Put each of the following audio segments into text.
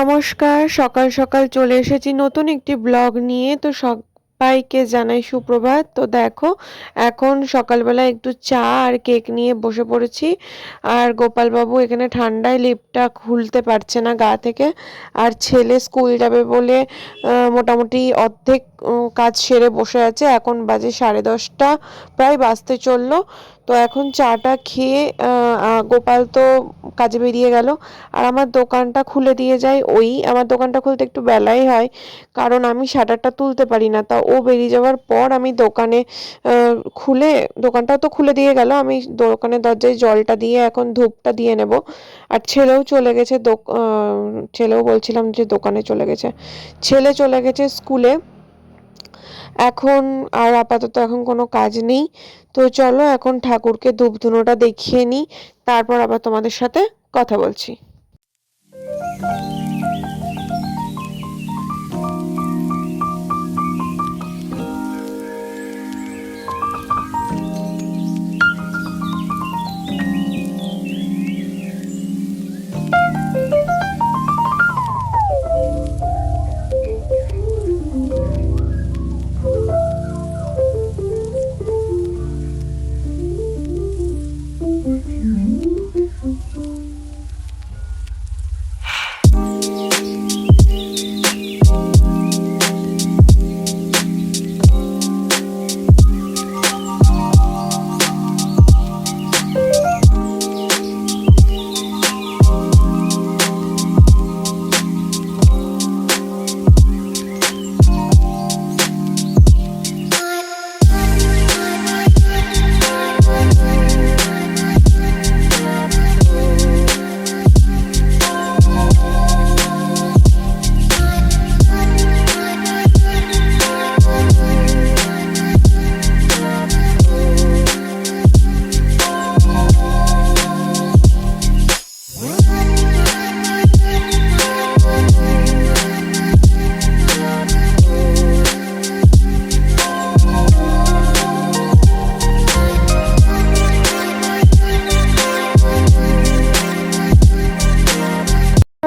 নমস্কার, সকাল সকাল চলে এসেছি নতুন একটি ব্লগ নিয়ে। তো সবাইকে জানাই সুপ্রভাত। তো দেখো, এখন সকালবেলা একটু চা আর কেক নিয়ে বসে পড়েছি। আর গোপালবাবু এখানে ঠান্ডায় লিপটা খুলতে পারছে না গা থেকে। আর ছেলে স্কুল যাবে বলে মোটামুটি অর্ধেক কাজ সেরে বসে আছে। এখন বাজে সাড়ে দশটা, প্রায় বাজতে চলল। তো এখন চাটা খেয়ে গোপাল তো কাজে বেরিয়ে গেল। আর আমার দোকানটা খুলে দিয়ে যায় ওই, আমার দোকানটা খুলতে একটু বেলাই হয়, কারণ আমি শাটারটা তুলতে পারি না। তা ও বেরিয়ে যাওয়ার পর আমি দোকানে খুলে, দোকানটাও তো খুলে দিয়ে গেল, আমি দোকানের দরজায় জলটা দিয়ে এখন ধূপটা দিয়ে নেব। আর ছেলেও চলে গেছে ছেলেও বলছিলাম যে দোকানে চলে গেছে। ছেলে চলে গেছে স্কুলে এখন আর আপাতত এখন কোনো কাজ নেই। তো চলো এখন ঠাকুরকে ধূপ ধুনোটা দেখিয়ে নিই, তারপর আবার তোমাদের সাথে কথা বলছি।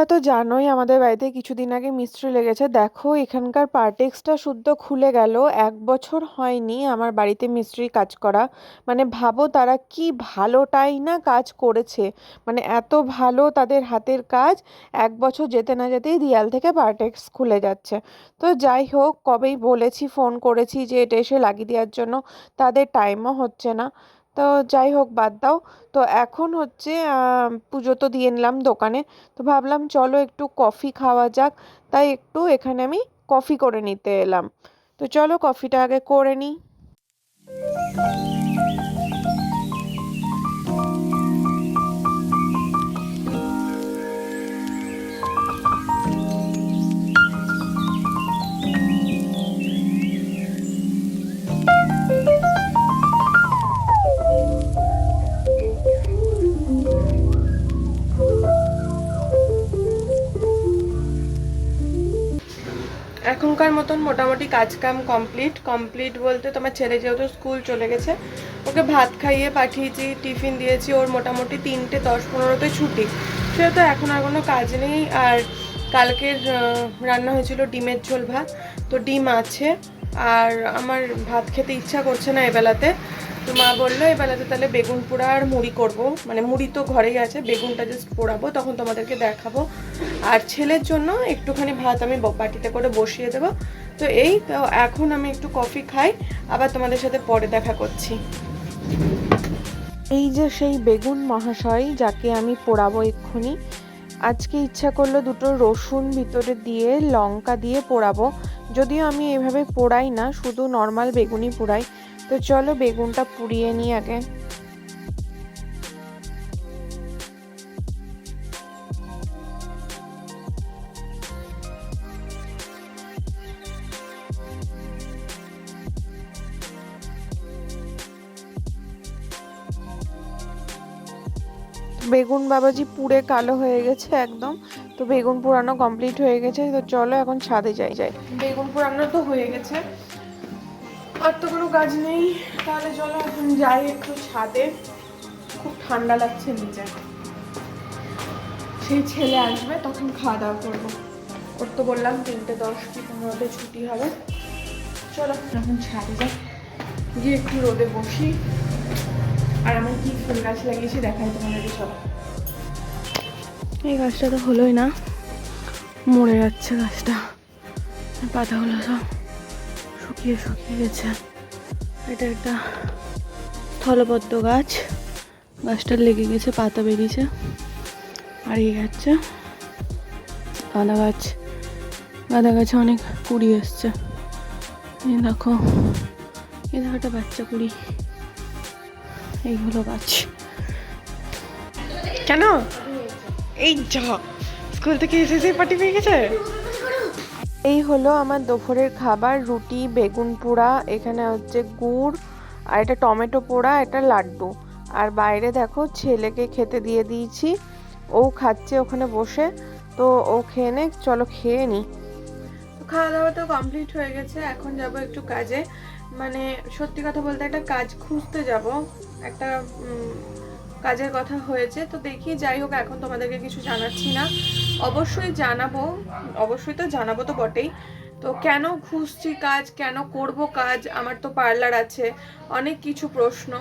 তোমরা তো জানোই, আমাদের বাড়িতে কিছুদিন আগে মিস্ত্রি লেগেছে। দেখো, এখানকার পার্টেক্সটা শুদ্ধ খুলে গেল, এক বছর হয়নি আমার বাড়িতে মিস্ত্রি কাজ করা। মানে ভাবো তারা কি ভালোটাই না কাজ করেছে। মানে এত ভালো তাদের হাতের কাজ, এক বছর যেতে না যেতেই দেয়াল থেকে পার্টেক্স খুলে যাচ্ছে। তো যাই হোক, কবেই বলেছি, ফোন করেছি যে এটা এসে লাগিয়ে দেওয়ার জন্য, তাদের টাইমও হচ্ছে না। তো যাই হোক, বাদ দাও। তো এখন হচ্ছে পুজো তো দিয়ে নিলাম দোকানে। তো ভাবলাম চলো একটু কফি খাওয়া যাক। তাই একটু এখানে আমি কফি করে নিতে এলাম। তো চলো কফিটা আগে করে নিই। এখনকার মতন মোটামুটি কাজকাম কমপ্লিট কমপ্লিট বলতে তোমার ছেলে যেহেতু স্কুল চলে গেছে, ওকে ভাত খাইয়ে পাঠিয়েছি টিফিন দিয়েছি, ওর মোটামুটি তিনটে দশ পনেরোতে ছুটি। সেহেতু এখন আর কোনো কাজ নেই। আর কালকের রান্না হয়েছিল ডিমের ঝোল ভাত। তো ডিম আছে, আর আমার ভাত খেতে ইচ্ছা করছে না এবেলাতে। তো মা বলল এবেলাতে তাহলে বেগুন পোড়া আর মুড়ি করব। মানে মুড়ি তো ঘরেই আছে, বেগুনটা জাস্ট পোড়াবো, তখন তোমাদেরকে দেখাবো। আর ছেলের জন্য একটুখানি ভাত আমি বাটিতে করে বসিয়ে দেবো। তো এই, তো এখন আমি একটু কফি খাই, আবার তোমাদের সাথে পরে দেখা করছি। এই যে সেই বেগুন মহাশয় যাকে আমি পোড়াবো এক্ষুনি, আজকে ইচ্ছা করল দুটো রসুন ভিতরে দিয়ে, লঙ্কা দিয়ে পোড়াবো। যদিও আমি এভাবে পোড়াই না, শুধু নর্মাল বেগুনই পোড়াই। তো চলো বেগুনটা পুড়িয়ে নিই আগে। বেগুন বাবাজি পুড়ে কালো হয়ে গেছে একদম। তো বেগুন পোড়ানো কমপ্লিট হয়ে গেছে। তো চলো এখন ছাদে যাই যাই। বেগুন পোড়ানো তো হয়ে গেছে। আর তো কোনো কাজ নেই। তাহলে চলো, এখন যাই একটু ছাদে। খুব ঠান্ডা লাগছে নিচে। সেই ছেলে আসবে, তখন খাওয়া দাওয়া করব। ওর তো বললাম তিনটে দশ কি পনেরোতে ছুটি হবে। চলো, এখন ছাড়ে যাই। গিয়ে একটু রোদে বসি। আর আমি কি ফুল গাছ লাগিয়েছি দেখাই তোমাদেরকে, চলো। এই গাছটা তো হলোই না। মরে যাচ্ছে গাছটা। পাতাগুলো সব। শুকিয়ে শুকিয়ে গেছে এটা একটা স্থলপদ্ম গাছ। গাছটা লেগে গেছে, পাতা বেরিয়েছে। হারিয়ে গাছটা গাঁদা গাছ। গাঁদা গাছে অনেক কুড়ি এসছে। এই দেখো এই দেখো একটা বাচ্চা কুড়ি। এইগুলো গাছ। কেন? এই যা, স্কুল থেকে এসে পার্টি পেয়ে গেছে? এই হলো আমার দুপুরের খাবার, রুটি, বেগুন পোড়া, এখানে হচ্ছে গুড়, আর এটা টমেটো পোড়া, এটা লাড্ডু। আর বাইরে দেখো ছেলেকে খেতে দিয়ে দিয়েছি, ও খাচ্ছে ওখানে বসে, তো ও খেয়ে নে, চলো খেয়ে নি। খাওয়া দাওয়া তো কমপ্লিট হয়ে গেছে, এখন যাব একটু কাজে। মানে সত্যি কথা বলতে একটা কাজ খুঁজতে যাব, একটা কাজের কথা হয়েছে, তো দেখি যাই হোক, এখন তোমাদেরকে কিছু জানাচ্ছি না। অবশ্যই জানাব অবশ্যই তো জানাব তো বটেই। তো কেন খুঁজছি কাজ, কেন করব কাজ? আমার তো পার্লার আছে, অনেক কিছু প্রশ্ন।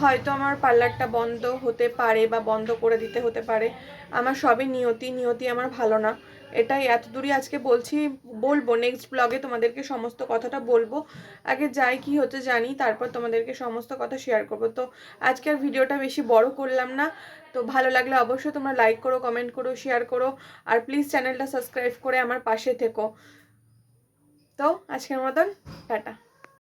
হয়তো আমার পার্লারটা বন্ধ হতে পারে বা বন্ধ করে দিতে হতে পারে। আমার সবই নিয়তি নিয়তি আমার ভালো না। এটাই এত দূরই আজকে বলছি, বলব নেক্সট ব্লগে তোমাদেরকে সমস্ত কথাটা বলব। আগে যাই, কি হচ্ছে জানি, তারপর তোমাদেরকে সমস্ত কথা শেয়ার করব। তো আজকের ভিডিওটা বেশি বড় করলাম না। তো ভালো লাগলে অবশ্যই তোমরা লাইক করো কমেন্ট করো শেয়ার করো। আর প্লিজ চ্যানেলটা সাবস্ক্রাইব করে আমার পাশে থেকো। তো আজকের মতন টাটা।